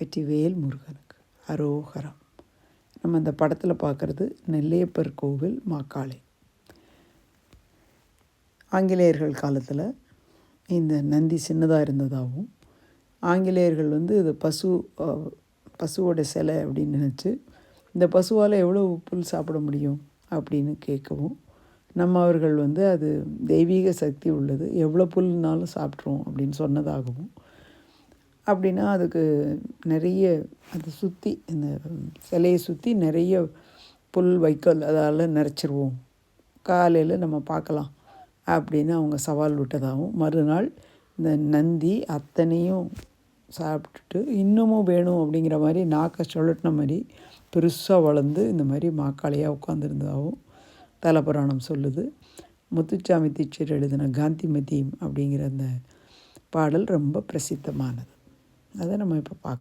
வெற்றிவேல் முருகனுக்கு. அரோகரம். நம்ம அந்த படத்தில் பார்க்குறது நெல்லையப்பர் கோவில் மாக்காளை ஆங்கிலேயர்கள் காலத்தில் இந்த நந்தி சின்னதாக இருந்ததாகவும் ஆங்கிலேயர்கள் வந்து இது பசு பசுவோட சிலை அப்படின்னு நினச்சி இந்த பசுவால் எவ்வளோ புல் சாப்பிட முடியும் அப்படின்னு கேட்கவும் நம்ம அவர்கள் வந்து அது தெய்வீக சக்தி உள்ளது எவ்வளோ புல்னாலும் சாப்பிட்ருவோம் அப்படின்னு சொன்னதாகவும் அப்படின்னா அதுக்கு நிறைய அதை சுற்றி இந்த சிலையை சுற்றி நிறைய புல் வைக்கோல் அதால் நிறைச்சிருவோம் காலையில் நம்ம பார்க்கலாம் அப்படின்னு அவங்க சவால் விட்டதாகவும் மறுநாள் இந்த நந்தி அத்தனையும் சாப்பிட்டுட்டு இன்னமும் வேணும் அப்படிங்கிற மாதிரி நாக்கை சுழட்டின மாதிரி பெருசாக வளர்ந்து இந்த மாதிரி மாக்காளியாக உட்காந்துருந்ததாகவும் தலபுராணம் சொல்லுது. முத்துச்சாமி தீட்சர் எழுதின காந்திமதி அப்படிங்கிற அந்த பாடல் ரொம்ப பிரசித்தமானது. அதை நம்ம இப்போ பார்க்க